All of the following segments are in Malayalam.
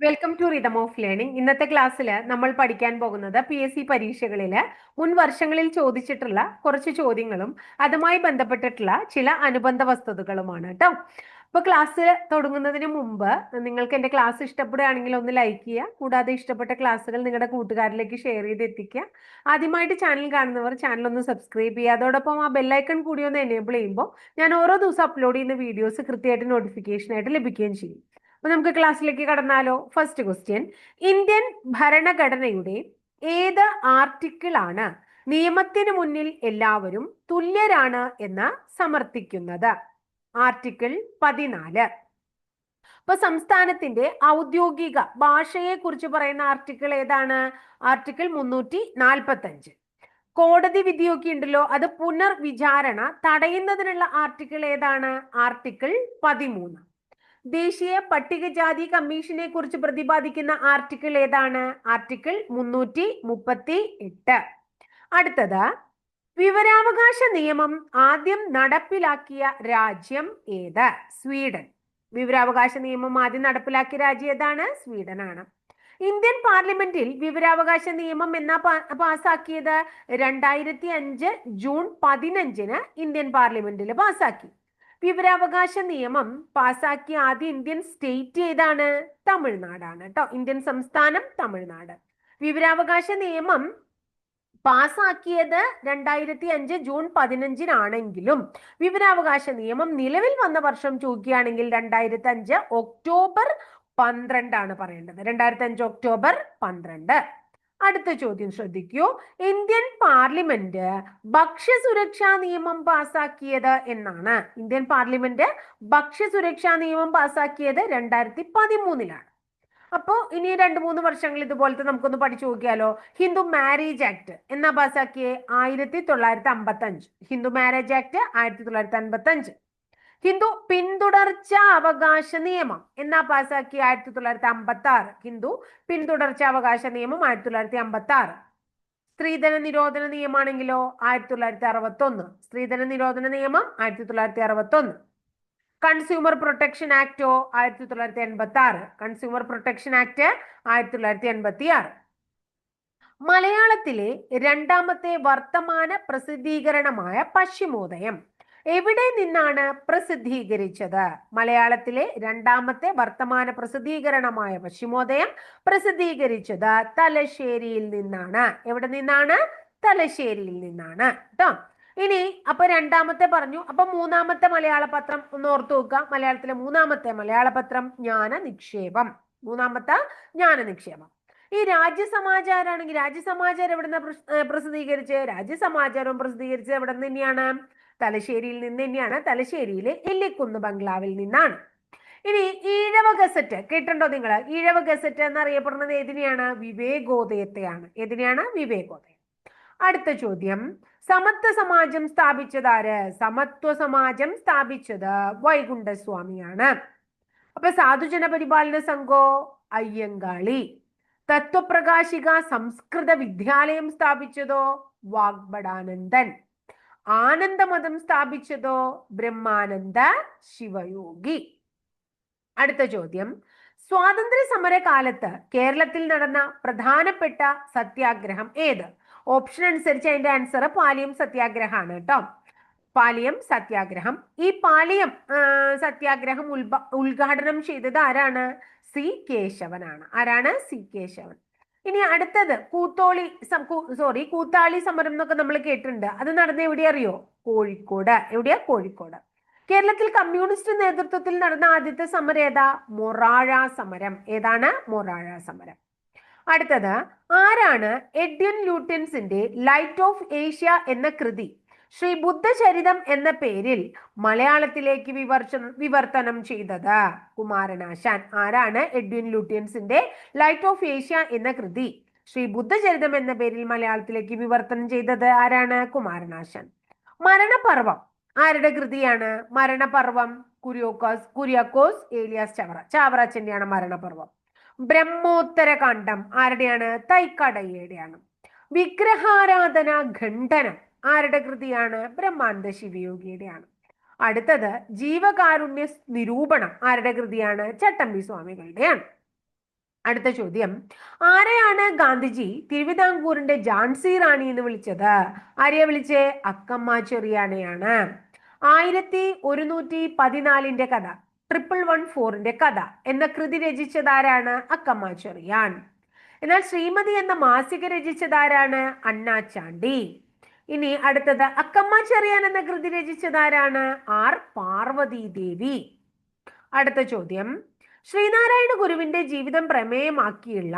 Welcome to rhythm of learning ഇന്നത്തെ ക്ലാസ്സിൽ നമ്മൾ പഠിക്കാൻ പോകുന്നത് പി എസ് സി പരീക്ഷകളിൽ മുൻ വർഷങ്ങളിൽ ചോദിച്ചിട്ടുള്ള കുറച്ച് ചോദ്യങ്ങളും അതുമായി ബന്ധപ്പെട്ടിട്ടുള്ള ചില അനുബന്ധ വസ്തുതകളുമാണ് കേട്ടോ അപ്പൊ ക്ലാസ് തുടങ്ങുന്നതിന് മുമ്പ് നിങ്ങൾക്ക് എന്റെ ക്ലാസ് ഇഷ്ടപ്പെടുകയാണെങ്കിൽ ഒന്ന് ലൈക്ക് ചെയ്യുക. കൂടാതെ ഇഷ്ടപ്പെട്ട ക്ലാസ്സുകൾ നിങ്ങളുടെ കൂട്ടുകാരിലേക്ക് ഷെയർ ചെയ്ത് എത്തിക്കുക. ആദ്യമായിട്ട് ചാനൽ കാണുന്നവർ ചാനൽ ഒന്ന് സബ്സ്ക്രൈബ് ചെയ്യുക. അതോടൊപ്പം ആ ബെല്ലൈക്കൺ കൂടി ഒന്ന് എനേബിൾ ചെയ്യുമ്പോൾ ഞാൻ ഓരോ ദിവസം അപ്ലോഡ് ചെയ്യുന്ന വീഡിയോസ് കൃത്യമായിട്ട് നോട്ടിഫിക്കേഷൻ ആയിട്ട് ലഭിക്കുകയും ചെയ്യും. അപ്പൊ നമുക്ക് ക്ലാസ്സിലേക്ക് കടന്നാലോ? ഫസ്റ്റ് ക്വസ്റ്റ്യൻ ഇന്ത്യൻ ഭരണഘടനയുടെ ഏത് ആർട്ടിക്കിൾ ആണ് നിയമത്തിന് മുന്നിൽ എല്ലാവരും തുല്യരാണ് എന്ന് സമർത്ഥിക്കുന്നത്? ആർട്ടിക്കിൾ പതിനാല്. അപ്പൊ സംസ്ഥാനത്തിന്റെ ഔദ്യോഗിക ഭാഷയെ കുറിച്ച് പറയുന്ന ആർട്ടിക്കിൾ ഏതാണ്? ആർട്ടിക്കിൾ മുന്നൂറ്റി നാൽപ്പത്തി അഞ്ച് കോടതി വിധിയൊക്കെ ഉണ്ടല്ലോ അത് പുനർവിചാരണ തടയുന്നതിനുള്ള ആർട്ടിക്കിൾ ഏതാണ്? ആർട്ടിക്കിൾ പതിമൂന്ന്. ദേശീയ പട്ടികജാതി കമ്മീഷനെ കുറിച്ച് പ്രതിപാദിക്കുന്ന ആർട്ടിക്കിൾ ഏതാണ്? ആർട്ടിക്കിൾ മുന്നൂറ്റി മുപ്പത്തി എട്ട് അടുത്തത് വിവരാവകാശ നിയമം ആദ്യം നടപ്പിലാക്കിയ രാജ്യം ഏത്? സ്വീഡൻ. വിവരാവകാശ നിയമം ആദ്യം നടപ്പിലാക്കിയ രാജ്യം ഏതാണ്? സ്വീഡൻ ആണ് ഇന്ത്യൻ പാർലമെന്റിൽ വിവരാവകാശ നിയമം എന്ന പാസ്സാക്കിയത് രണ്ടായിരത്തി അഞ്ച് ജൂൺ പതിനഞ്ചിന് ഇന്ത്യൻ പാർലമെന്റിൽ പാസ്സാക്കി വിവരാവകാശ നിയമം പാസാക്കിയ ആദ്യ ഇന്ത്യൻ സ്റ്റേറ്റ് ഏതാണ്? തമിഴ്നാടാണ് കേട്ടോ ഇന്ത്യൻ സംസ്ഥാനം തമിഴ്നാട്. വിവരാവകാശ നിയമം പാസാക്കിയത് രണ്ടായിരത്തി അഞ്ച് ജൂൺ പതിനഞ്ചിനാണെങ്കിലും വിവരാവകാശ നിയമം നിലവിൽ വന്ന വർഷം ചോദിക്കുകയാണെങ്കിൽ രണ്ടായിരത്തി അഞ്ച് ഒക്ടോബർ പന്ത്രണ്ടാണ് പറയേണ്ടത്. രണ്ടായിരത്തി അഞ്ച് ഒക്ടോബർ പന്ത്രണ്ട്. അടുത്ത ചോദ്യം ശ്രദ്ധിക്കൂ. ഇന്ത്യൻ പാർലമെന്റ് ഭക്ഷ്യസുരക്ഷാ നിയമം പാസാക്കിയത് എന്നാണ്. ഇന്ത്യൻ പാർലമെന്റ് ഭക്ഷ്യസുരക്ഷാ നിയമം പാസാക്കിയത് രണ്ടായിരത്തി പതിമൂന്നിലാണ് അപ്പോ ഇനി രണ്ട് മൂന്ന് വർഷങ്ങൾ ഇതുപോലത്തെ നമുക്കൊന്ന് പഠിച്ചു നോക്കിയാലോ? ഹിന്ദു മാരേജ് ആക്ട് എന്നാ പാസാക്കിയേ? ആയിരത്തി തൊള്ളായിരത്തി അമ്പത്തി അഞ്ച് ഹിന്ദു മാരേജ് ആക്ട് ആയിരത്തി തൊള്ളായിരത്തി അൻപത്തി അഞ്ച് ഹിന്ദു പിന്തുടർച്ച അവകാശ നിയമം. എന്നാ പാസാക്കി ആയിരത്തി തൊള്ളായിരത്തി അമ്പത്തി ആറ് ഹിന്ദു പിന്തുടർച്ച അവകാശ നിയമം ആയിരത്തി തൊള്ളായിരത്തി അമ്പത്തി ആറ് സ്ത്രീധന നിരോധന നിയമമാണെങ്കിലോ? ആയിരത്തി തൊള്ളായിരത്തി അറുപത്തി ഒന്ന് സ്ത്രീധന നിരോധന നിയമം ആയിരത്തി തൊള്ളായിരത്തി അറുപത്തി ഒന്ന് കൺസ്യൂമർ പ്രൊട്ടക്ഷൻ ആക്ടോ ആയിരത്തി തൊള്ളായിരത്തി എൺപത്തി ആറ് കൺസ്യൂമർ പ്രൊട്ടക്ഷൻ ആക്ട് ആയിരത്തി തൊള്ളായിരത്തി എൺപത്തി ആറ് മലയാളത്തിലെ രണ്ടാമത്തെ വർത്തമാന പ്രസിദ്ധീകരണമായ പശ്ചിമോദയം എവിടെ നിന്നാണ് പ്രസിദ്ധീകരിച്ചത്? മലയാളത്തിലെ രണ്ടാമത്തെ വർത്തമാന പ്രസിദ്ധീകരണമായ പശ്ചിമോദയം പ്രസിദ്ധീകരിച്ചത് തലശ്ശേരിയിൽ നിന്നാണ്. എവിടെ നിന്നാണ്? തലശ്ശേരിയിൽ നിന്നാണ്. കേട്ടോ ഇനി അപ്പൊ രണ്ടാമത്തെ പറഞ്ഞു. അപ്പൊ മൂന്നാമത്തെ മലയാള പത്രം ഒന്ന് ഓർത്തു നോക്കുക. മലയാളത്തിലെ മൂന്നാമത്തെ മലയാള പത്രം ജ്ഞാന നിക്ഷേപം മൂന്നാമത്തെ ജ്ഞാന നിക്ഷേപം ഈ രാജ്യസമാചാരാണെങ്കിൽ രാജ്യസമാചാരം നിന്ന് പ്രസിദ്ധീകരിച്ച് രാജ്യസമാചാരവും പ്രസിദ്ധീകരിച്ചത് എവിടെ നിന്ന് തന്നെയാണ്? തലശ്ശേരിയിൽ നിന്ന് തന്നെയാണ് തലശ്ശേരിയിലെ എല്ലിക്കുന്ന് ബംഗ്ലാവിൽ നിന്നാണ്. ഇനി ഈഴവ ഗസറ്റ് കേട്ടിട്ടുണ്ടോ നിങ്ങൾ ഈഴവ ഗസറ്റ് എന്ന് അറിയപ്പെടുന്നത് ഏതിനെയാണ്? വിവേകോദയത്തെയാണ്. ഏതിനെയാണ്? വിവേകോദയം. അടുത്ത ചോദ്യം. സമത്വ സമാജം സ്ഥാപിച്ചത് ആര്? സമത്വ സമാജം സ്ഥാപിച്ചത് വൈകുണ്ഠസ്വാമിയാണ്. അപ്പൊ സാധുജന പരിപാലന സംഘോ? അയ്യങ്കാളി. തത്വപ്രകാശിക സംസ്കൃത വിദ്യാലയം സ്ഥാപിച്ചതോ? വാഗ്ബടാനന്ദൻ ആനന്ദമതം സ്ഥാപിച്ചതോ ബ്രഹ്മാനന്ദ ശിവയോഗി? അടുത്ത ചോദ്യം. സ്വാതന്ത്ര്യ സമര കാലത്ത് കേരളത്തിൽ നടന്ന പ്രധാനപ്പെട്ട സത്യാഗ്രഹം ഏത്? ഓപ്ഷൻ അനുസരിച്ച് അതിന്റെ ആൻസർ പാലിയം സത്യാഗ്രഹമാണ് കേട്ടോ പാലിയം സത്യാഗ്രഹം. ഈ പാലിയം സത്യാഗ്രഹം ഉദ്ഘാടനം ചെയ്തത് ആരാണ്? സി കേശവനാണ്. ആരാണ്? സി കേശവൻ. ഇനി അടുത്തത് കൂത്തോളി സോറി കൂത്താളി സമരം എന്നൊക്കെ നമ്മൾ കേട്ടിട്ടുണ്ട്. അത് നടന്ന എവിടെ അറിയോ? കോഴിക്കോട്. എവിടെയാ? കോഴിക്കോട്. കേരളത്തിൽ കമ്മ്യൂണിസ്റ്റ് നേതൃത്വത്തിൽ നടന്ന ആദ്യത്തെ സമരം ഏതാ? മൊറാഴ സമരം. ഏതാണ്? മൊറാഴ സമരം. അടുത്തത് ആരാണ് എഡ്യൻ ലൂട്ടൻസിന്റെ ലൈറ്റ് ഓഫ് ഏഷ്യ എന്ന കൃതി? ശ്രീ ബുദ്ധചരിതം എന്ന പേരിൽ മലയാളത്തിലേക്ക് വിവർച്ച വിവർത്തനം ചെയ്തത്. കുമാരനാശാൻ. ആരാണ്? എഡ്വിൻ ലൂട്ടിയൻസിന്റെ ലൈറ്റ് ഓഫ് ഏഷ്യ എന്ന കൃതി. ശ്രീ ബുദ്ധചരിതം എന്ന പേരിൽ മലയാളത്തിലേക്ക് വിവർത്തനം ചെയ്തത് ആരാണ്? കുമാരനാശാൻ. മരണപർവം. ആരുടെ കൃതിയാണ്? മരണപർവം. കുര്യോക്കോസ് കുര്യാക്കോസ് ഏലിയാസ് ചവറ ചാവറാച്ചന്റെയാണ് മരണപർവം. ബ്രഹ്മോത്തര ബ്രഹ്മോത്തരകാന്ഡം. ആരുടെയാണ്? തൈക്കടയുടെയാണ് വിഗ്രഹാരാധന ഖണ്ഡനം. ആരുടെ കൃതിയാണ്? ബ്രഹ്മാനന്ദ ശിവയോഗിയുടെയാണ്. അടുത്തത് ജീവകാരുണ്യ നിരൂപണം ആരുടെ കൃതിയാണ്? ചട്ടമ്പി സ്വാമികളുടെയാണ്. അടുത്ത ചോദ്യം ആരെയാണ് ഗാന്ധിജി തിരുവിതാംകൂറിന്റെ ജാൻസി റാണി എന്ന് വിളിച്ചത്? ആരെയാ വിളിച്ചേ? അക്കമ്മ ചെറിയാനെയാണ്. ആയിരത്തി ഒരുന്നൂറ്റി പതിനാലിന്റെ കഥ ട്രിപ്പിൾ വൺ ഫോറിന്റെ കഥ എന്ന കൃതി രചിച്ചതാരാണ് അക്കമ്മ ചെറിയാൻ? എന്നാൽ ശ്രീമതി എന്ന മാസിക രചിച്ചതാരാണ് അന്നാച്ചാണ്ടി ഇനി അടുത്തത് അക്കമ്മ ചെറിയാൻ എന്ന കൃതി രചിച്ചതാരാണ് ആർ പാർവതി ദേവി. അടുത്ത ചോദ്യം. ശ്രീനാരായണ ഗുരുവിന്റെ ജീവിതം പ്രമേയമാക്കിയുള്ള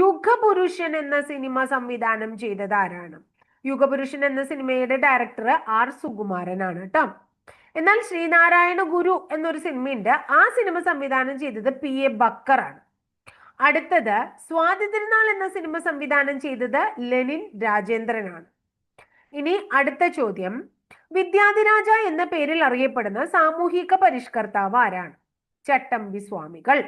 യുഗപുരുഷൻ എന്ന സിനിമ സംവിധാനം ചെയ്തത് ആരാണ്? യുഗപുരുഷൻ എന്ന സിനിമയുടെ ഡയറക്ടർ ആർ സുകുമാരനാണ് കേട്ടോ. എന്നാൽ ശ്രീനാരായണ ഗുരു എന്നൊരു സിനിമയുണ്ട്. ആ സിനിമ സംവിധാനം ചെയ്തത് പി എ ബക്കറാണ് അടുത്തത് സ്വാതി തിരുനാൾ എന്ന സിനിമ സംവിധാനം ചെയ്തത് ലെനിൻ രാജേന്ദ്രനാണ്. ഇനി അടുത്ത ചോദ്യം. വിദ്യാധിരാജ എന്ന പേരിൽ അറിയപ്പെടുന്ന സാമൂഹിക പരിഷ്കർത്താവ് ആരാണ്? ചട്ടമ്പി സ്വാമികൾ.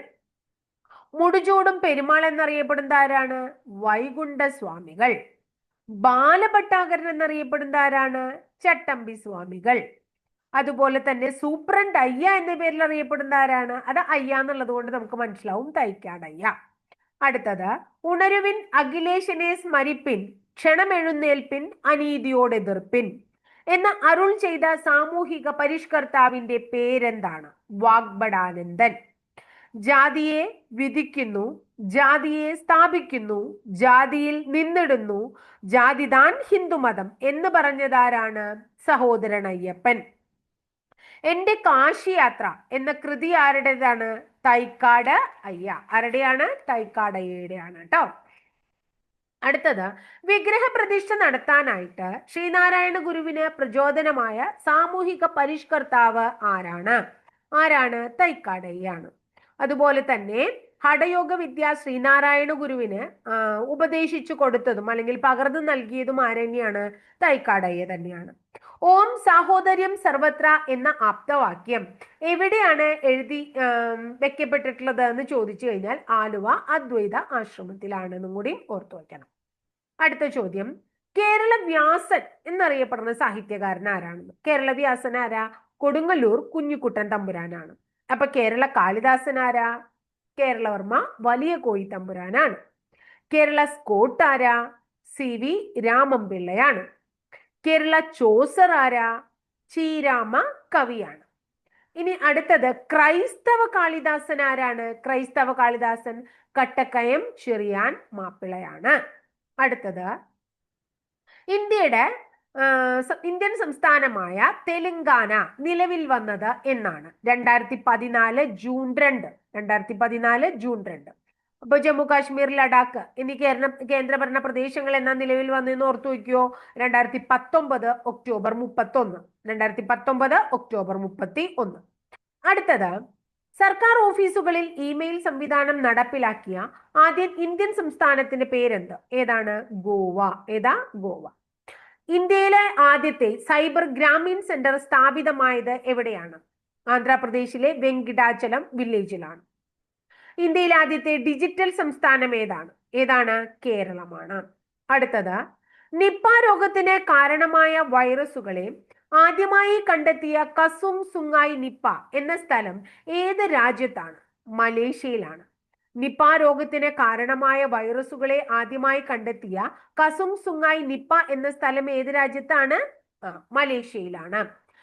മുടുചൂടും പെരുമാൾ എന്നറിയപ്പെടുന്ന ആരാണ്? വൈകുണ്ഠ സ്വാമികൾ. ബാലഭട്ടാകരൻ എന്നറിയപ്പെടുന്ന ആരാണ്? ചട്ടമ്പി സ്വാമികൾ. അതുപോലെ തന്നെ സൂപ്രണ്ട് അയ്യ എന്ന പേരിൽ അറിയപ്പെടുന്ന ആരാണ്? അത് അയ്യ എന്നുള്ളത് കൊണ്ട് നമുക്ക് മനസ്സിലാവും. തൈക്കാടയ്യ. അടുത്തത് ഉണരുവിൻ അഖിലേഷിനെ സ്മരിപ്പിൻ. ക്ഷണമെഴുന്നേൽപ്പിൻ അനീതിയോടെതിർപ്പിൻ. എന്ന് അരുൾ ചെയ്ത സാമൂഹിക പരിഷ്കർത്താവിന്റെ പേരെന്താണ്? വാഗ്ബടാനന്ദൻ ജാതിയെ വിധിക്കുന്നു ജാതിയെ സ്ഥാപിക്കുന്നു ജാതിയിൽ നിന്നിടുന്നു ജാതി താൻ ഹിന്ദുമതം എന്ന് പറഞ്ഞതാരാണ്? സഹോദരൻ അയ്യപ്പൻ എന്റെ കാശിയാത്ര എന്ന കൃതി ആരുടേതാണ്? തൈക്കാട് അയ്യ. ആരുടെയാണ്? തൈക്കാട് അയ്യയുടെയാണ് കേട്ടോ. അടുത്തത് വിഗ്രഹ പ്രതിഷ്ഠ നടത്താനായിട്ട് ശ്രീനാരായണ ഗുരുവിന് പ്രചോദനമായ സാമൂഹിക പരിഷ്കർത്താവ് ആരാണ്? ആരാണ്? തൈക്കാടയ്യാണ്. അതുപോലെ തന്നെ ഹഠയോഗ വിദ്യ ശ്രീനാരായണ ഗുരുവിന് ഉപദേശിച്ചു കൊടുത്തതും അല്ലെങ്കിൽ പകർന്നു നൽകിയതും ആരെന്നെയാണ്? തൈക്കാടയ്യ തന്നെയാണ്. ഓം സാഹോദര്യം സർവത്ര എന്ന ആപ്തവാക്യം എവിടെയാണ് എഴുതി വെക്കപ്പെട്ടിട്ടുള്ളത് എന്ന് ചോദിച്ചു കഴിഞ്ഞാൽ ആലുവ അദ്വൈത ആശ്രമത്തിലാണെന്നും കൂടി ഓർത്തു വയ്ക്കണം അടുത്ത ചോദ്യം. കേരള വ്യാസൻ എന്നറിയപ്പെടുന്ന സാഹിത്യകാരൻ ആരാണെന്ന്? കേരള വ്യാസൻ ആരാ? കൊടുങ്ങല്ലൂർ കുഞ്ഞിക്കുട്ടൻ തമ്പുരാനാണ്. അപ്പൊ കേരള കാളിദാസൻ ആരാ? കേരളവർമ്മ വലിയ കോയി തമ്പുരാനാണ്. കേരള സ്കോട്ട് ആരാ? സി വി രാമൻപിള്ളയാണ് കേരള ചോസർ ആരാ? ചീരാമ കവിയാണ്. ഇനി അടുത്തത് ക്രൈസ്തവ കാളിദാസൻ ആരാണ്? ക്രൈസ്തവ കാളിദാസൻ കട്ടക്കയം ചെറിയാൻ മാപ്പിളയാണ്. അടുത്തത്. ഇന്ത്യയുടെ ഇന്ത്യൻ സംസ്ഥാനമായ തെലങ്കാന നിലവിൽ വന്നത് എന്നാണ്. രണ്ടായിരത്തി പതിനാല് ജൂൺ രണ്ട് രണ്ടായിരത്തി പതിനാല് ജൂൺ രണ്ട്. അപ്പൊ ജമ്മു കാശ്മീർ ലഡാക്ക് എന്നീ കേരള കേന്ദ്രഭരണ പ്രദേശങ്ങൾ എന്ന നിലവിൽ വന്നെന്ന് ഓർത്തു വയ്ക്കുവോ രണ്ടായിരത്തി പത്തൊമ്പത് ഒക്ടോബർ മുപ്പത്തി ഒന്ന് രണ്ടായിരത്തി പത്തൊമ്പത് ഒക്ടോബർ മുപ്പത്തി ഒന്ന് അടുത്തത്. സർക്കാർ ഓഫീസുകളിൽ ഇമെയിൽ സംവിധാനം നടപ്പിലാക്കിയ ആദ്യ ഇന്ത്യൻ സംസ്ഥാനത്തിന്റെ പേരെന്ത്? ഏതാണ്? ഗോവ. ഏതാ? ഗോവ. ഇന്ത്യയിലെ ആദ്യത്തെ സൈബർ ഗ്രാമീൺ സെന്റർ സ്ഥാപിതമായത് എവിടെയാണ്? ആന്ധ്രാപ്രദേശിലെ വെങ്കിടാചലം വില്ലേജിലാണ്. ഇന്ത്യയിലെ ആദ്യത്തെ ഡിജിറ്റൽ സംസ്ഥാനം ഏതാണ്? ഏതാണ്? കേരളമാണ്. അടുത്തത് നിപ്പ രോഗത്തിന് കാരണമായ വൈറസുകളെ ആദ്യമായി കണ്ടെത്തിയ കസും സുങ്ങായി നിപ്പ എന്ന സ്ഥലം ഏത് രാജ്യത്താണ്? മലേഷ്യയിലാണ്. നിപ്പ രോഗത്തിന് കാരണമായ വൈറസുകളെ ആദ്യമായി കണ്ടെത്തിയ കസും സുങ്ങായി നിപ്പ എന്ന സ്ഥലം ഏത് രാജ്യത്താണ്? മലേഷ്യയിലാണ്.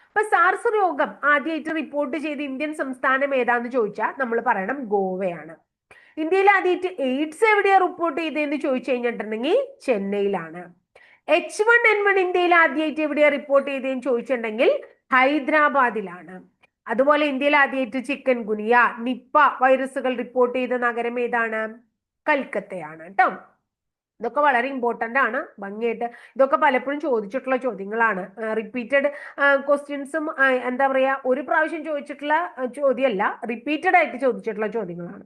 അപ്പൊ സാർസ് രോഗം ആദ്യമായിട്ട് റിപ്പോർട്ട് ചെയ്ത ഇന്ത്യൻ സംസ്ഥാനം ഏതാന്ന് ചോദിച്ചാൽ നമ്മൾ പറയണം ഗോവയാണ്. ഇന്ത്യയിൽ ആദ്യമായിട്ട് എയ്ഡ്സ് എവിടെയാണ് റിപ്പോർട്ട് ചെയ്തതെന്ന് ചോദിച്ചു കഴിഞ്ഞിട്ടുണ്ടെങ്കിൽ ചെന്നൈയിലാണ്. എച്ച് വൺ എൻ വൺ ഇന്ത്യയിൽ ആദ്യമായിട്ട് എവിടെയാണ് റിപ്പോർട്ട് ചെയ്തതെന്ന് ചോദിച്ചിട്ടുണ്ടെങ്കിൽ ഹൈദരാബാദിലാണ്. അതുപോലെ ഇന്ത്യയിൽ ആദ്യമായിട്ട് ചിക്കൻ ഗുനിയ നിപ്പ വൈറസുകൾ റിപ്പോർട്ട് ചെയ്ത നഗരം ഏതാണ്? കൽക്കത്തയാണ് കേട്ടോ ഇതൊക്കെ വളരെ ഇമ്പോർട്ടന്റ് ആണ്. ഭംഗിയായിട്ട് ഇതൊക്കെ പലപ്പോഴും ചോദിച്ചിട്ടുള്ള ചോദ്യങ്ങളാണ്. റിപ്പീറ്റഡ് ക്വസ്റ്റ്യൻസും എന്താ പറയുക ഒരു പ്രാവശ്യം ചോദിച്ചിട്ടുള്ള ചോദ്യമല്ല റിപ്പീറ്റഡ് ആയിട്ട് ചോദിച്ചിട്ടുള്ള ചോദ്യങ്ങളാണ്.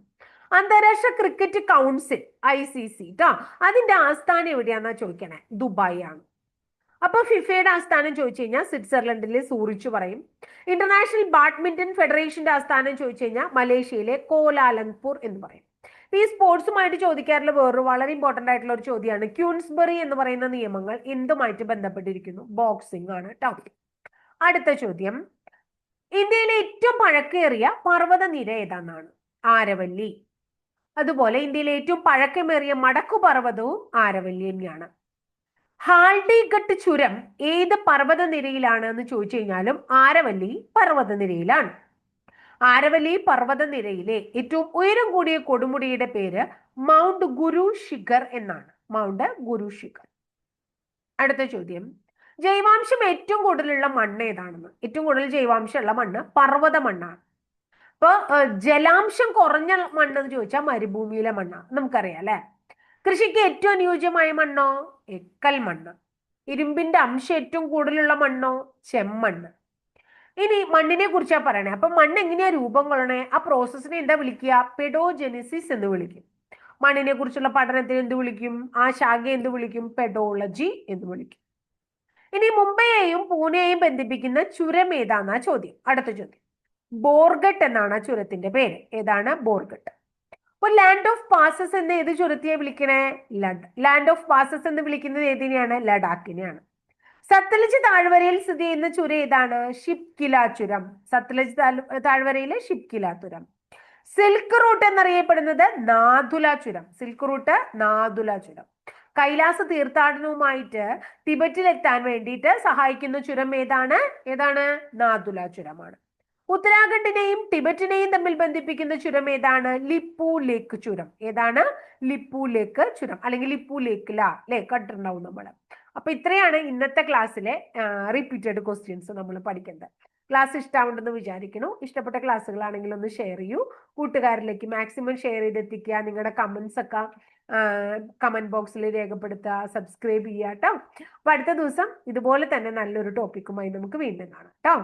അന്താരാഷ്ട്ര cricket council I C C കേട്ടോ അതിന്റെ ആസ്ഥാനം എവിടെയാന്നാ ചോദിക്കണേ? ദുബായ് ആണ് അപ്പൊ ഫിഫയുടെ ആസ്ഥാനം ചോദിച്ചു കഴിഞ്ഞാൽ സ്വിറ്റ്സർലൻഡിലെ സൂറിച്ച് പറയും. ഇന്റർനാഷണൽ ബാഡ്മിന്റൺ ഫെഡറേഷന്റെ ആസ്ഥാനം ചോദിച്ചു കഴിഞ്ഞാൽ മലേഷ്യയിലെ കോലാലംപൂർ എന്ന് പറയും. ഈ സ്പോർട്സുമായിട്ട് ചോദിക്കാറുള്ള വേറൊരു വളരെ ഇമ്പോർട്ടന്റ് ആയിട്ടുള്ള ഒരു ചോദ്യമാണ്. ക്യൂൻസ്ബറി എന്ന് പറയുന്ന നിയമങ്ങൾ എന്തുമായിട്ട് ബന്ധപ്പെട്ടിരിക്കുന്നു? ബോക്സിംഗ് ആണ് ടോപ്പ് അടുത്ത ചോദ്യം. ഇന്ത്യയിലെ ഏറ്റവും പഴക്കേറിയ പർവത നിര ഏതാണെന്നാണ് ആരവല്ലി. അതുപോലെ ഇന്ത്യയിലെ ഏറ്റവും പഴക്കമേറിയ മടക്കുപർവതവും ആരവല്ലി തന്നെയാണ് ഹാൾഡിഗട്ട് ചുരം ഏത് പർവതനിരയിലാണ് എന്ന് ചോദിച്ചു കഴിഞ്ഞാലും ആരവല്ലി പർവതനിരയിലാണ്. ആരവല്ലി പർവതനിരയിലെ ഏറ്റവും ഉയരം കൂടിയ കൊടുമുടിയുടെ പേര് മൗണ്ട് ഗുരു ശിഖർ എന്നാണ്. മൗണ്ട് ഗുരു ശിഖർ. അടുത്ത ചോദ്യം. ജൈവാംശം ഏറ്റവും കൂടുതലുള്ള മണ്ണ് ഏതാണെന്ന്? ഏറ്റവും കൂടുതൽ ജൈവാംശമുള്ള മണ്ണ് പർവത മണ്ണാണ് അപ്പൊ ജലാംശം കുറഞ്ഞ മണ്ണെന്ന് ചോദിച്ചാൽ മരുഭൂമിയിലെ മണ്ണാണ് നമുക്കറിയാം അല്ലെ? കൃഷിക്ക് ഏറ്റവും അനുയോജ്യമായ മണ്ണോ? എക്കൽ മണ്ണ്. ഇരുമ്പിന്റെ അംശം ഏറ്റവും കൂടുതലുള്ള മണ്ണോ? ചെമ്മണ്ണ്. ഇനി മണ്ണിനെ കുറിച്ചാ പറയണേ. അപ്പൊ മണ്ണ് എങ്ങനെയാ രൂപം കൊള്ളണേ? ആ പ്രോസസ്സിനെ എന്താ വിളിക്കുക? പെഡോജെനിസിസ് എന്ന് വിളിക്കും. മണ്ണിനെ കുറിച്ചുള്ള പഠനത്തിന് എന്ത് വിളിക്കും? ആ ശാഖ എന്ത് വിളിക്കും? പെഡോളജി എന്ന് വിളിക്കും. ഇനി മുംബൈയെയും പൂനെയെയും ബന്ധിപ്പിക്കുന്ന ചുരം ഏതാന്നാ ചോദ്യം. അടുത്ത ചോദ്യം. ബോർഗട്ട് എന്നാണ് ആ ചുരത്തിന്റെ പേര്. ഏതാണ്? ബോർഗട്ട്. അപ്പൊ ലാൻഡ് ഓഫ് പാസസ് എന്ന് ഏത് ചുരത്തിയെ വിളിക്കണേ? ലഡ്. ലാൻഡ് ഓഫ് പാസസ് എന്ന് വിളിക്കുന്നത് ഏതിനെയാണ്? ലഡാക്കിനെയാണ്. സത്ലജ് താഴ്വരയിൽ സ്ഥിതി ചെയ്യുന്ന ചുരം ഏതാണ്? ഷിപ്കില ചുരം സത്ലജ് താഴ്വരയിലെ ഷിപ്കില ചുരം സിൽക്ക് റൂട്ട് എന്നറിയപ്പെടുന്നത് നാദുല ചുരം സിൽക്ക് റൂട്ട് നാദുല ചുരം കൈലാസ തീർത്ഥാടനവുമായിട്ട് ടിബറ്റിൽ എത്താൻ വേണ്ടിയിട്ട് സഹായിക്കുന്ന ചുരം ഏതാണ്? ഏതാണ്? നാദുല ചുരമാണ് ഉത്തരാഖണ്ഡിനെയും ടിബറ്റിനെയും തമ്മിൽ ബന്ധിപ്പിക്കുന്ന ചുരം ഏതാണ്? ലിപ്പു ലേക്ക് ചുരം. ഏതാണ്? ലിപ്പു ലേക്ക് ചുരം. അല്ലെങ്കിൽ ലിപ്പു ലേക്ക് ലാ അല്ലെ കണ്ടിട്ടുണ്ടാവും നമ്മൾ അപ്പൊ ഇത്രയാണ് ഇന്നത്തെ ക്ലാസ്സിലെ റിപ്പീറ്റഡ് ക്വസ്റ്റ്യൻസ് നമ്മൾ പഠിക്കേണ്ടത്. ക്ലാസ് ഇഷ്ടമാവുണ്ടെന്ന് വിചാരിക്കുന്നു. ഇഷ്ടപ്പെട്ട ക്ലാസ്സുകളാണെങ്കിൽ ഒന്ന് ഷെയർ ചെയ്യൂ. കൂട്ടുകാരിലേക്ക് മാക്സിമം ഷെയർ ചെയ്തെത്തിക്കുക. നിങ്ങളുടെ കമന്റ്സ് ഒക്കെ കമന്റ് ബോക്സിൽ രേഖപ്പെടുത്തുക. സബ്സ്ക്രൈബ് ചെയ്യാം കേട്ടോ അപ്പൊ അടുത്ത ദിവസം ഇതുപോലെ തന്നെ നല്ലൊരു ടോപ്പിക്കുമായി നമുക്ക് വീണ്ടും കാണാം കേട്ടോ